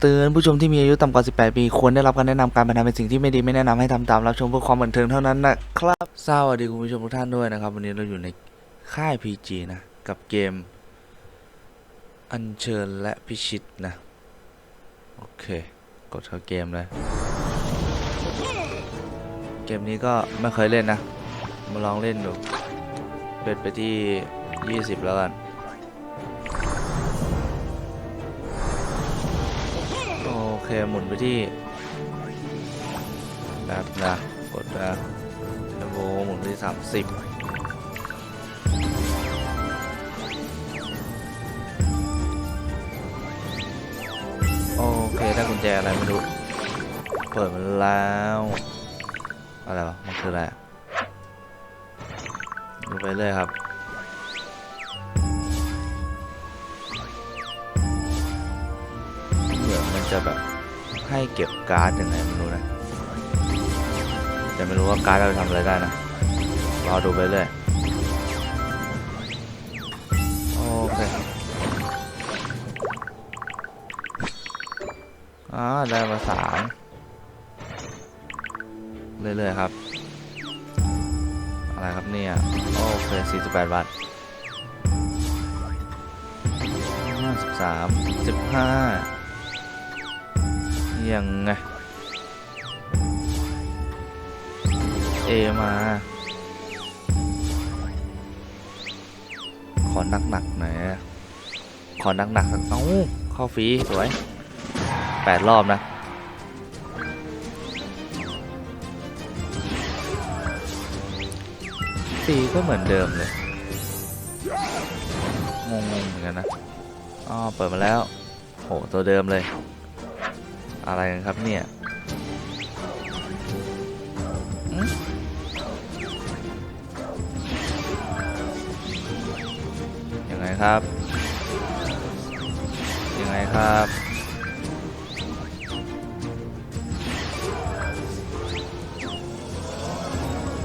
เตือนผู้ชมที่มีอายุต่ำกว่า 18 ปี ควรได้รับการแนะนำการพนันเป็นสิ่งที่ไม่ดีไม่แนะนำให้ทำตามรับชมเพื่อความบันเทิงเท่านั้นนะครับสวัสดีคุณผู้ชมทุกท่านด้วยนะครับ วันนี้เราอยู่ในค่าย PG นะ กับเกม อัญเชิญและพิชิตนะ โอเค กดเข้าเกมเลย เกมนี้ก็ไม่เคยเล่นนะ มาลองเล่นดู เบ็ดไปที่ 20 แล้วกัน หมุนไปที่แบบนะกดนะเทอร์โหมุนไปที่30โอเคได้กุญแจอะไรไม่รู้ เปิดมันแล้วอะไรวะมันคืออะไรดูไปเลยครับเหมือนมันจะแบบ ให้เก็บการ์ดยังไงไม่รู้นะแต่ไม่รู้ว่าการ์ดเราทำอะไรได้นะรอดูไปเรื่อยโอเคอ่าได้มาสามเรื่อยๆครับ อะไรครับเนี่ย โอเค48บาทสิบสามสิบห้า ยังไงเอมา ขอหนักหนักหน่อยขอหนักหนักสักเอ้าเข้าฟรีสวยแปดรอบนะสีก็เหมือนเดิมเลย งงๆเหมือนกันนะอ๋อเปิดมาแล้วโหตัวเดิมเลย อะไรกันครับเนี่ยยังไงครับ ยังไงครับ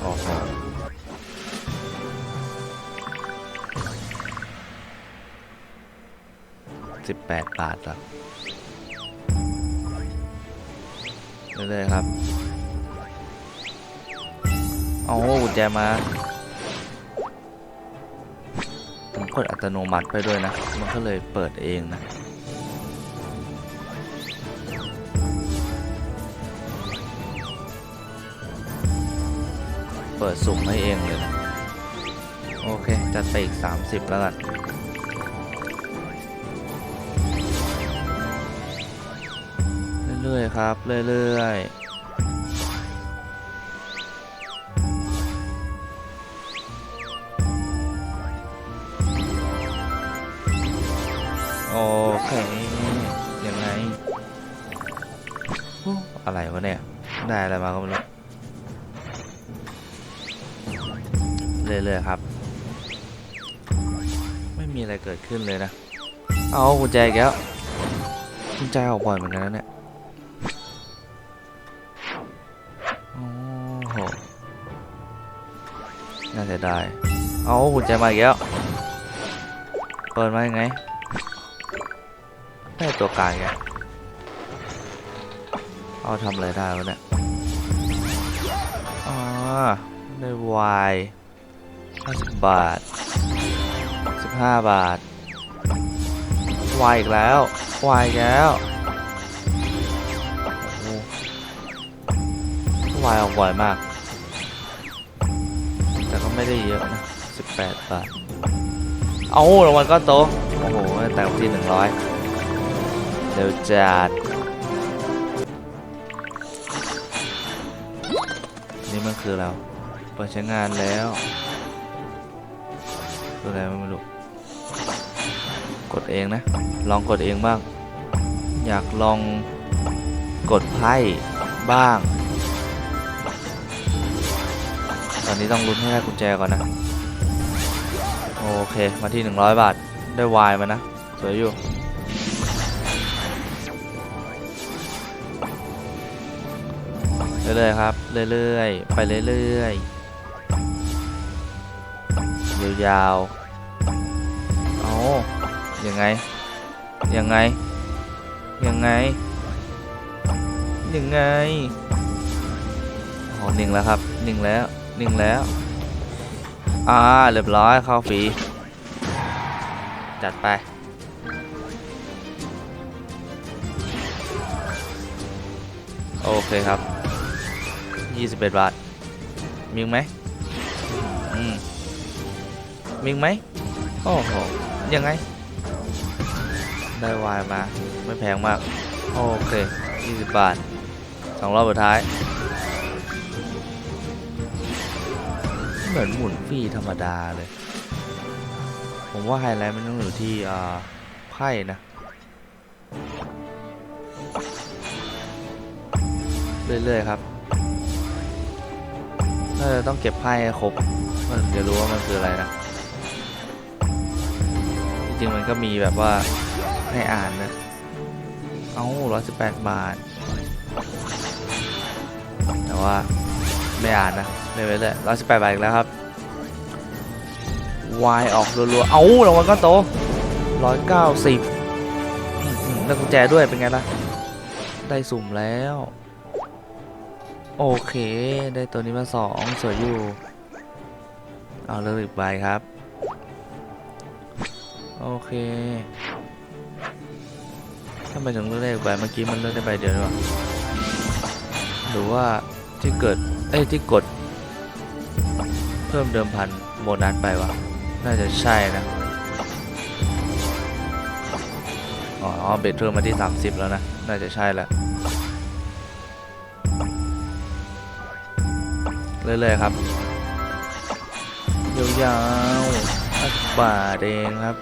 โอ้โหสิบแปดบาทเหรอ เรื่อยๆครับ เอากุญแจมาผมกดอัตโนมัติไปด้วยนะ มันก็เลยเปิดเองนะเปิดสุ่มให้เองเลยนะโอเค จัดไปอีก 30 แล้วกัน เรื่อยๆครับ เรื่อยๆโอเคยังไงอะไรวะเนี่ย ได้อะไรมาก็ไม่รู้เรื่อยๆครับ ไม่มีอะไรเกิดขึ้นเลยนะ เอากุญแจอีกแล้วกุญแจออกบ่อยเหมือนกันนะเนี่ย หน่าเสียดาย เอากุญแจมาอีกแล้ว เปิดมายังไงได้ตัวกลางอีกแล้วเอาทำอะไรได้วะเนี่ย อ๋อ ได้วายห้าสิบบาทสิบห้าบาทวายอีกแล้ววายแล้ว โหวายออกบ่อยมาก แต่ก็ไม่ได้เยอะนะ18 บาท เอารางวัลก้อนโต โอ้โห แต่ที่ 100 เร็วจัด นี่มันคือเราเปิดใช้งานแล้วคืออะไรไม่รู้ กดเองนะ ลองกดเองบ้าง อยากลองกดไพ่บ้าง ตอนนี้ต้องลุ้นให้ได้กุญแจก่อนนะ โอเค มาที่ 100 บาท ได้วายมานะ สวยอยู่ เรื่อยๆครับ เรื่อยๆ ไปเรื่อยๆ ยาวๆ เอายังไง ยังไง ยังไง ยังไงอ๋อหนึ่งแล้วครับหนึ่งแล้ว นึ่งแล้ว อ่า เรียบร้อยเข้าฟรี จัดไป โอเคครับ 21 บาทมีไหมอืมมีไหม โอ้โห ยังไง ได้วายมา ไม่แพงมาก โอเค 20 บาทสองรอบสุดท้าย มือนหมุนฟรีธรรมดาเลย ผมว่าไฮไลท์มันต้องอยู่ที่อ่าไพ่นะเรื่อยๆครับน่าจะต้องเก็บไพ่ให้ครบ มันถึงจะรู้ว่ามันคืออะไรนะ จริงๆมันก็มีแบบว่าให้อ่านนะ เอ้าร้อยสิบแปดบาท แต่ว่าไม่อ่านนะ เลยไปเลยร้อยสิบแปดบาทอีกแล้วครับวายออกรัวๆ เอ้ารางวัลก้อนโตร้อยเก้าสิบได้กุญแจด้วยเป็นไงล่ะ ได้สุ่มแล้ว โอเค ได้ตัวนี้มาสองสวยอยู่ เอาเลือกอีกใบครับ โอเคทำไมถึงเลือกได้อีกใบเมื่อกี้มันเลือกได้ใบเดียวหรือเปล่าหรือว่าที่เกิด เอ้ยที่กด เพิ่มเดิมพันโบนัสไปวะ น่าจะใช่นะ อ๋อ เบ็ดเพิ่มมาที่ 30 แล้วนะ น่าจะใช่แหละเรื่อยๆครับ ยาวๆห้าสิบาทเองครับ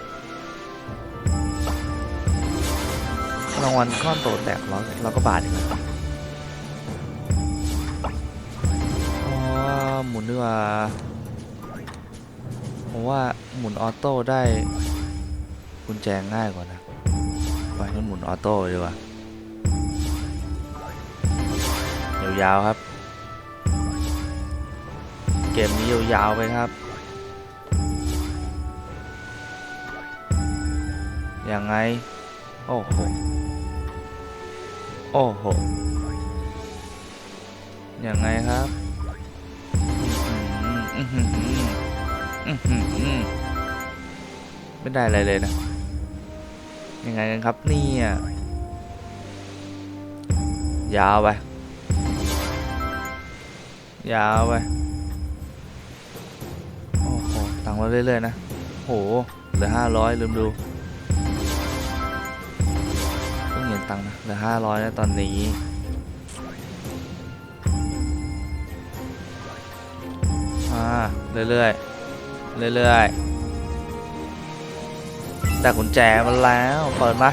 รางวัลก้อนโตแตกร้อยเราก็บาทเองครับอ๋อหมุนดีกว่า ผมว่าหมุนออโต้ได้กุญแจง่ายกว่านะไปงั้นหมุนออโต้ดีกว่ายาวๆครับ เกมนี้ยาวๆไปครับ ยังไง โอ้โห โอ้โห ยังไงครับ ไม่ได้อะไรเลยนะ ยังไงกันครับเนี่ยยาวไป ยาวไป โอ้โหตังค์เราเรื่อยๆนะ โห เหลือห้าร้อยลืมดูเพิ่งเห็นตังค์นะ เหลือห้าร้อยนะตอนนี้อ่าเรื่อยๆ เรื่อยๆแต่กุญแจมาแล้ว เปิดมา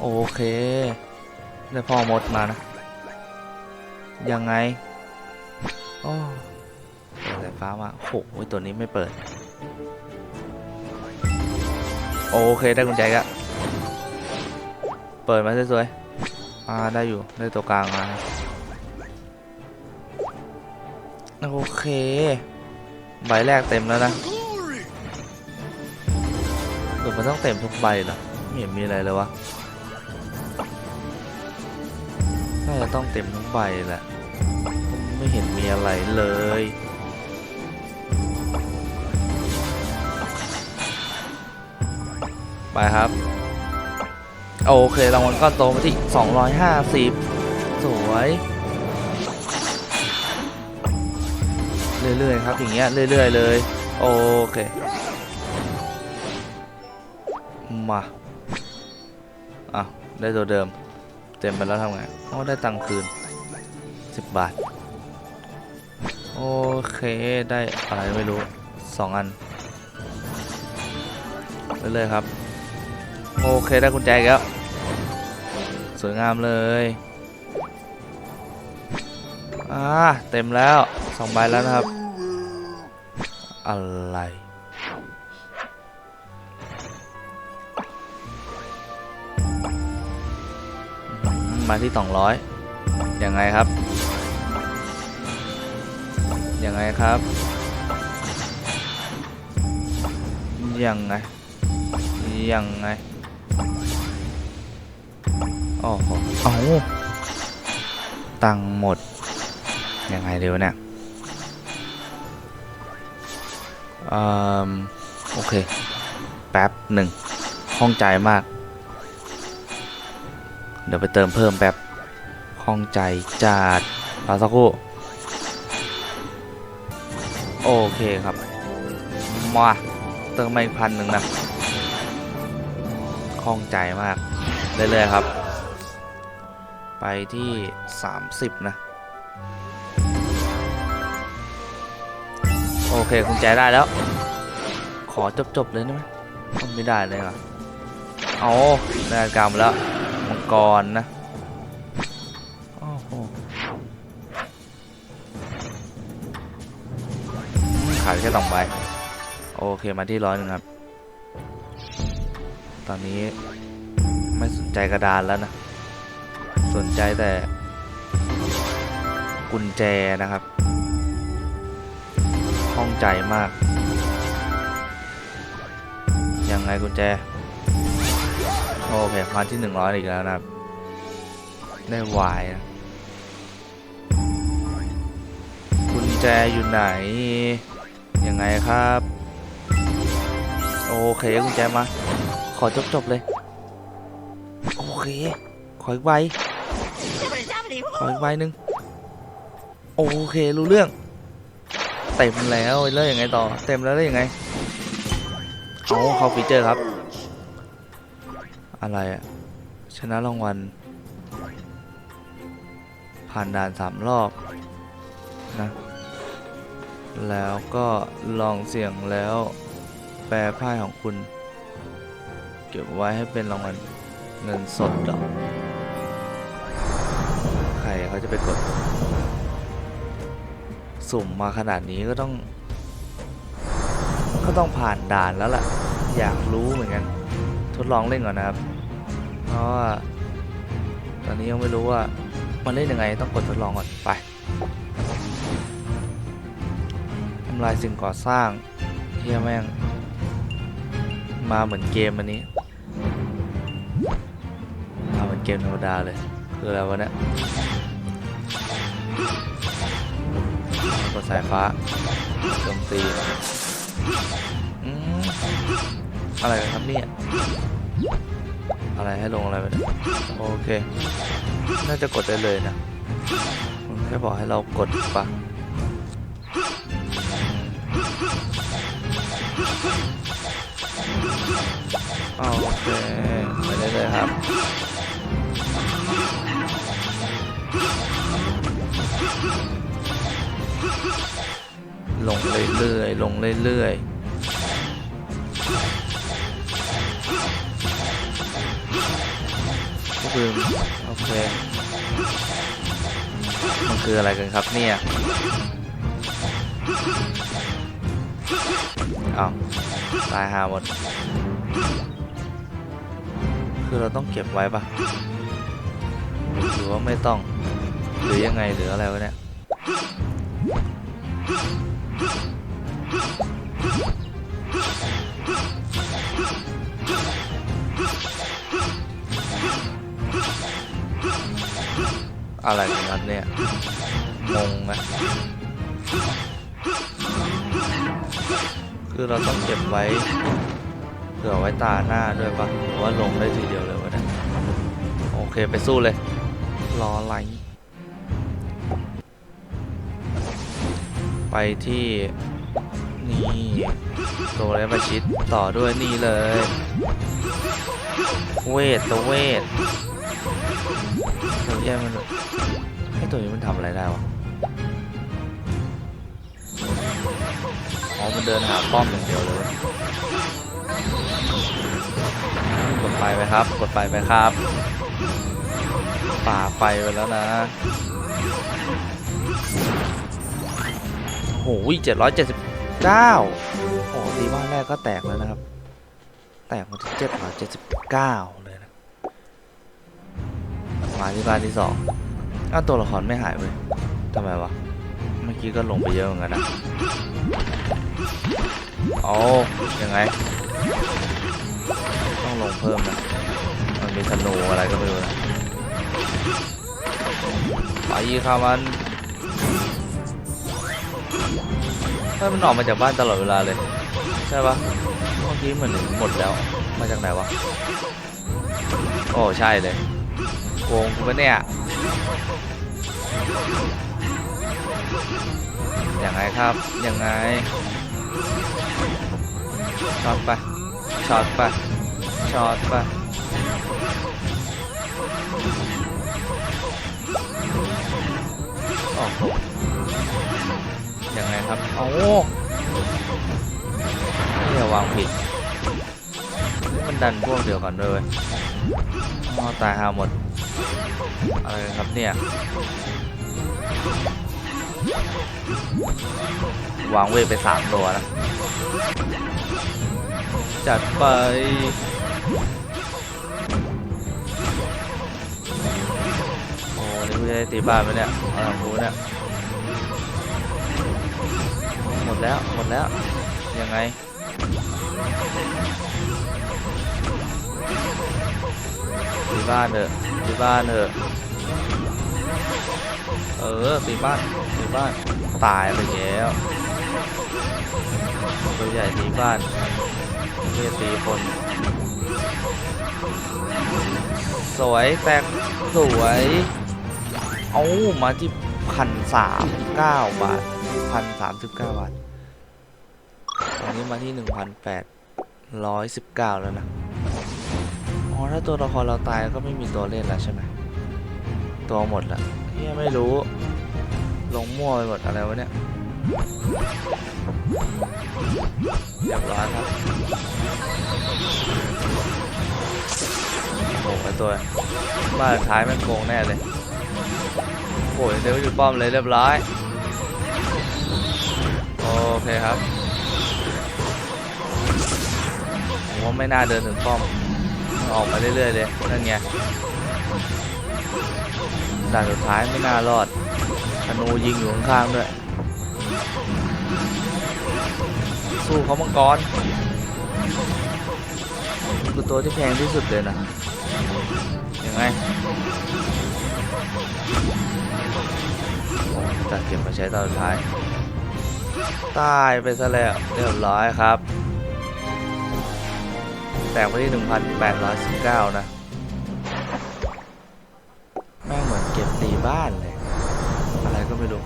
โอเค ได้พ่อมดมานะ ยังไง โอ้เปิดสายฟ้ามาโอ้โหตัวนี้ไม่เปิด โอเค ได้กุญแจก็เปิดมาสวยๆอ่า ได้อยู่ ได้ตัวกลางมา โอเค ใบแรกเต็มแล้วนะเดี๋ยวมันต้องเต็มทุกใบเหรอไม่เห็นมีอะไรเลยวะน่าจะต้องเต็มทุกใบแหละ ไม่เห็นมีอะไรเลยไปครับ โอเครางวัลก้อนโตมาที่ 250 สวย เรื่อยๆครับอย่างเงี้ยเรื่อยๆเลยโอเคมาอะได้ตัวเดิม เต็มไปแล้วทำไงอ๋อได้ตังค์คืน 10 บาท โอเคได้อะไรไม่รู้ 2 อันไปเลยๆครับ โอเคได้กุญแจแล้ว สวยงามเลยอ่าเต็มแล้วสองใบแล้วนะครับ อะไร มาที่สองร้อยยังไงครับ ยังไงครับ ยังไง ยังไงโอ้โหเอาตังหมด ยังไงเดี๋ยวเนี่ย โอเค แป๊บหนึ่งห้องใจมาก เดี๋ยวไปเติมเพิ่มแป๊บห้องใจจัดรอสักครู่ โอเคครับ มาเติมมาอีกพันหนึ่งนะคล่องใจมาก เรื่อยๆครับ ไปที่ 30 นะ โอเคคุณใจได้แล้ว ขอจบๆเลยได้ไหมไม่ได้เลยเหรอเอาได้กรรมแล้วมังกรนะโอ้โหขาดแค่สองใบโอเคมาที่ร้อยหนึ่งครับ ตอนนี้ไม่สนใจกระดานแล้วนะ สนใจแต่กุญแจนะครับ ข้องใจมาก ยังไงกุญแจ โอเคมาที่หนึ่งร้อยอีกแล้วนะครับ ได้วายนะกุญแจอยู่ไหน ยังไงครับ โอเคกุญแจมา ขอจบๆเลย โอเค ขออีกใบขออีกใบหนึ่งโอเค รู้เรื่อง เต็มแล้วแล้วยังไงต่อ เต็มแล้วแล้วยังไงเอาเขาฟีเจอร์ครับ อะไรอะชนะรางวัลผ่านด่านสามรอบนะแล้วก็ลองเสี่ยงแล้ว แปลไพ่ของคุณ เก็บไว้ให้เป็นรางวัลเงินสดเหรอใครเขาจะไปกด สุ่มมาขนาดนี้ก็ต้อง ก็ต้องผ่านด่านแล้วล่ะ อยากรู้เหมือนกัน ทดลองเล่นก่อนนะครับ เพราะว่าตอนนี้ยังไม่รู้ว่ามันเล่นยังไงต้องกดทดลองก่อนไปทำลายสิ่งก่อสร้างเฮียแม่ง มาเหมือนเกมอันนี้ มาเหมือนเกมธรรมดาเลย คืออะไรวะเนี่ย กดสายฟ้าโจมตีอืมอะไรกันครับเนี่ยอะไรให้ลงอะไรไปเนี่ยโอเค น่าจะกดได้เลยนะแค่บอกให้เรากดปะโอเคไปได้เลยครับ ลงเรื่อยๆลงเรื่อยๆก็คือโอเคมันคืออะไรกันครับเนี่ยอ้าวตายหาหมด คือเราต้องเก็บไว้ปะหรือว่าไม่ต้อง หรือยังไงหรืออะไรวะเนี่ย อะไรของมันเนี่ยงงนะคือเราต้องเก็บไว้เผื่อไว้ตาหน้าด้วยปะหรือว่าลงได้ทีเดียวเลยวะเนี่ยโอเคไปสู้เลย รออะไไปที่นี่ตัวเลประชิดต่อด้วยนี่เลย เวทตัวเวทตัวแย่มันให้ตัวนี้มันทำอะไรได้วะอ๋อมันเดินหาป้อมอย่างเดียวเลยกดไฟไปครับ กดไฟไปครับป่าไฟไปแล้วนะ หเจ็ดร้อยเจ็ดสิบเก้าโอ้ตีบ้าแรกก็แตกแล้วนะครับ แตกมาที่เจ็ดร้อยเจ็ดสิบเก้าเลยนะมาที่บ้านที่สองอ้าวตัวละครไม่หายเลยทำไมวะ เมื่อกี้ก็ลงไปเยอะเหมือนกันนะโอ้ยังไง ต้องลงเพิ่มนะ มันมีธนูอะไรก็ไม่รู้นะตีข้ามัน เฮ้ยมันออกมาจากบ้านตลอดเวลาเลย ใช่ปะเมื่อกี้เหมือนหมดแล้ว มาจากไหนวะ โอ้ใช่เลยโกงกูปะเนี่ยยังไงครับ ยังไงช็อตไปช็อตไปช็อตไปโอ้โห ยังไงครับโอ้นี่วางผิด มันดันพวกเดียวกันด้วยเวยอ๋อตายหาหมด อะไรกันครับเนี่ย วางเวทไปสามตัวนะ จัดไปโอ้นี่กูจะได้ตีบ้านไหมเนี่ยเอาหลังกูเนี่ยหม ดแล้วหมดแล้ว ยังไงตีบ้านเถอะตีบ้านเถอะเออตีบ้านตีบ้านตายไปแล้วตัวใหญ่ตีบ้านเพื่อตีคน สวยแตกสวย เอามาที่พันสามเก้าบาท พันสามสิบเก้าบาท ตอนนี้มาที่หนึ่งพันแปดร้อยสิบเก้าแล้วนะ อ๋อ ถ้าตัวละครเราตายก็ไม่มีตัวเล่นแล้วใช่ไหม ตัวหมดละเฮียไม่รู้ ลงมั่วไปหมดอะไรวะเนี่ยเรียบร้อยครับโอ้โหไอ้ตัวบ้านท้ายแม่งโกงแน่เลยโอ้ยเดี๋ยวอยู่ป้อมเลยเรียบร้อย อเคครับผมว่าไม่น่าเดินถึงป้อมออกมาเรื่อยๆเลยนั่นไงด่านสุดท้ายไม่น่ารอดธนูยิงอยู่ข้างๆด้วย สู้เขามังกรนี่คือตัวที่แพงที่สุดเลยนะยังไงโอ้ตัดเก็บมาใช้ตอนสุดท้าย ตายไปซะแล้วเรียบร้อยครับ แตกไปที่ 1,819 นะ แม่งเหมือนเก็บตีบ้านเลย อะไรก็ไม่รู้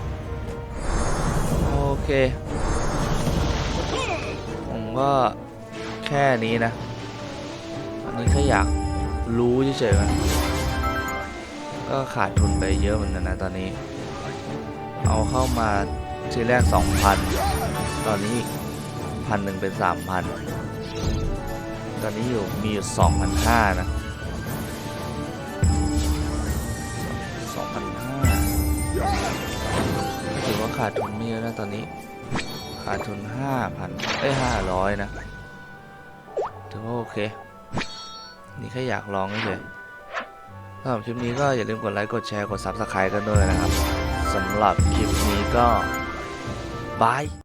โอเค ผมก็แค่นี้นะ อันนี้แค่อยากรู้เฉยๆนะก็ขาดทุนไปเยอะเหมือนกันนะตอนนี้ เอาเข้ามา ทีแรก 2,000 ตอนนี้พันหนึ่งเป็น 3,000 ตอนนี้อยู่มีอยู่สองพันห้านะสองพันห้าถือว่าขาดทุนไม่เยอะนะตอนนี้ ขาดทุนห้าพันเอ้ยห้าร้อยนะ ถือว่าโอเค นี่แค่อยากลองเฉยสำหรับคลิปนี้ก็อย่าลืมกดไลค์ กดแชร์ กด Subscribe กันด้วยนะครับ สำหรับคลิปนี้ก็ บาย